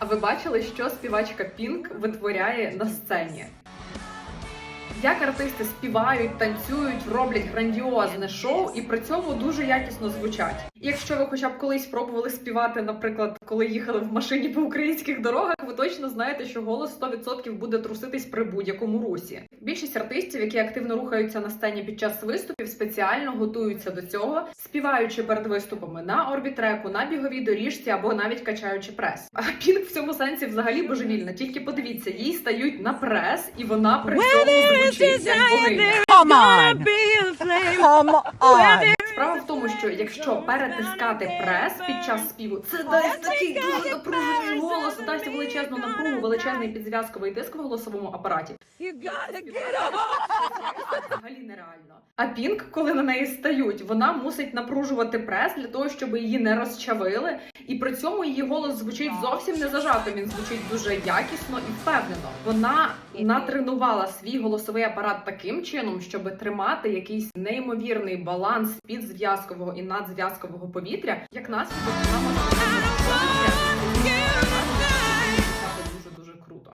А ви бачили, що співачка Пінк витворяє на сцені? Як артисти співають, танцюють, роблять грандіозне шоу і при цьому дуже якісно звучать. І Якщо ви хоча б колись пробували співати, наприклад, коли їхали в машині по українських дорогах, ви точно знаєте, що голос 100% буде труситись при будь-якому русі. Більшість артистів, які активно рухаються на сцені під час виступів, спеціально готуються до цього, співаючи перед виступами на орбітреку, на біговій доріжці або навіть качаючи прес. А Пінк в цьому сенсі взагалі божевільна. Тільки подивіться, їй стають на прес, і вона при цьому. Come on. Come on. Справа в тому, що якщо перетискати прес під час співу, це дасть такий дуже напружений голос, дасть величезну напругу, величезний підзв'язковий тиск в голосовому апараті. You gotta get up. Нереально. А Пінк, коли на неї стають, вона мусить напружувати прес для того, щоб її не розчавили. І при цьому її голос звучить зовсім не зажато. Він звучить дуже якісно і впевнено. Вона натренувала свій голосовий апарат таким чином, щоб тримати якийсь неймовірний баланс підзв'язкового і надзв'язкового повітря. Як наслідок вона може